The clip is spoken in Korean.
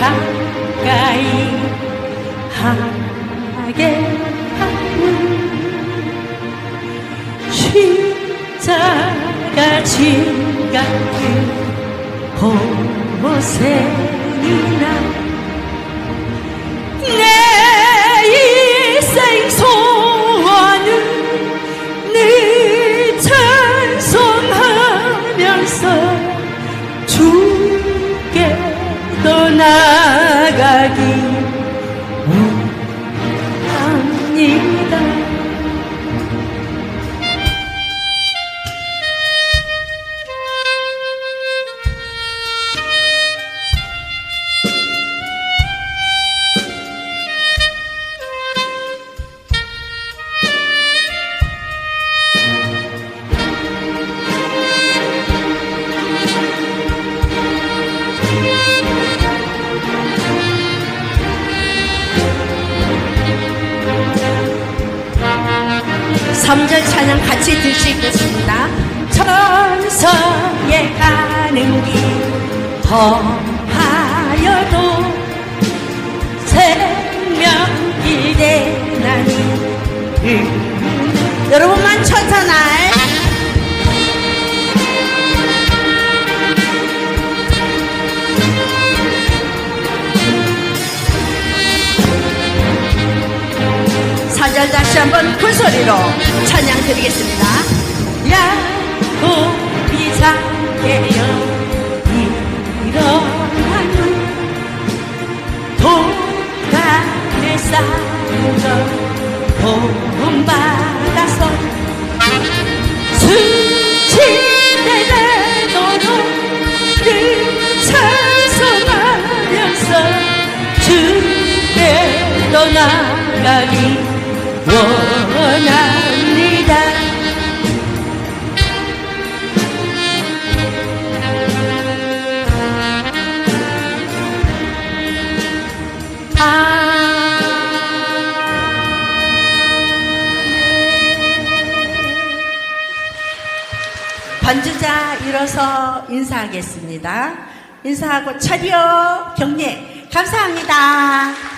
가까이 하게 하는 십자가 진 같은 고생이나 나가기 3절 찬양 같이 드시겠습니다. 천서에 가는 길 험하여도 생명이 되나니 3절 다시 한번 큰 소리로 찬양 드리겠습니다. 야곱이 작게여 일어나는 동강에 쌓여 도움받아서 그 떠나가리 원합니다. 반주자 일어서 인사하겠습니다. 인사하고 차려 경례 감사합니다.